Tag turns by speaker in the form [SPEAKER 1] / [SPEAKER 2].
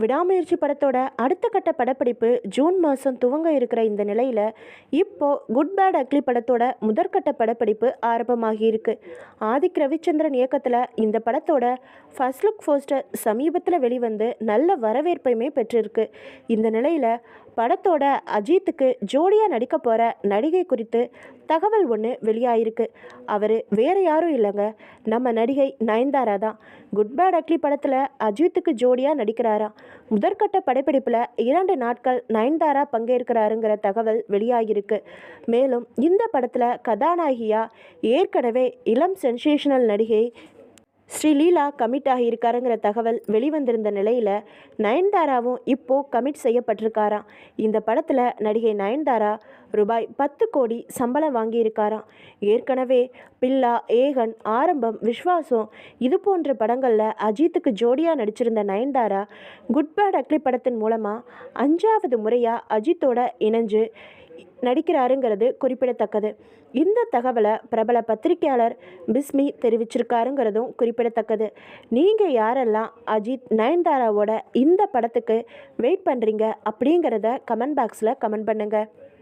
[SPEAKER 1] விடாமுயற்சி படத்தோட அடுத்த கட்ட படப்பிடிப்பு ஜூன் மாதம் துவங்க இருக்கிற இந்த நிலையில் இப்போது குட் பேட் அக்லி படத்தோட முதற்கட்ட படப்பிடிப்பு ஆரம்பமாகி இருக்கு. ஆதிக் ரவிச்சந்திரன் இயக்கத்தில் இந்த படத்தோட ஃபர்ஸ்ட் லுக் போஸ்டர் சமீபத்தில் வெளிவந்து நல்ல வரவேற்பையுமே பெற்றிருக்கு. இந்த நிலையில் படத்தோட அஜித்துக்கு ஜோடியாக நடிக்க போகிற நடிகை குறித்து தகவல் ஒன்று வெளியாயிருக்கு. அவர் வேறு யாரும் இல்லைங்க நம்ம நடிகை நயன்தாரா தான். குட் பேட் அக்லி படத்தில் அஜித்துக்கு ஜோடியாக நடிக்கிறாராம் முதற்கட்ட படப்பிடிப்பில் இரண்டு நாட்கள் நயன்தாரா பங்கேற்கிறாருங்கிற தகவல் வெளியாகியிருக்கு. மேலும் இந்த படத்தில் கதாநாயகியாக ஏற்கனவே இளம் சென்சேஷனல் நடிகை ஸ்ரீலீலா கமிட் ஆகியிருக்காருங்கிற தகவல் வெளிவந்திருந்த நிலையில் நயன்தாராவும் இப்போது கமிட் செய்யப்பட்டிருக்காராம். இந்த படத்தில் நடிகை நயன்தாரா ரூபாய் பத்து கோடி சம்பளம் வாங்கியிருக்காராம். ஏற்கனவே பில்லா ஏகன் ஆரம்பம் விஸ்வாசம் இது போன்ற படங்களில் அஜித்துக்கு ஜோடியாக நடிச்சிருந்த நயன்தாரா குட் பேட் அக்லி படத்தின் மூலமாக அஞ்சாவது முறையாக அஜித்தோட இணைஞ்சு நடிக்கிறாருங்கிறது குறிப்பிடத்தக்கது. இந்த தகவலை பிரபல பத்திரிகையாளர் பிஸ்மி தெரிவிச்சிருக்காருங்கிறதும் குறிப்பிடத்தக்கது. நீங்கள் யாரெல்லாம் அஜித் நயன்தாராவோட இந்த படத்துக்கு வெயிட் பண்ணுறீங்க அப்படிங்கிறத கமெண்ட் பாக்ஸில் கமெண்ட் பண்ணுங்கள்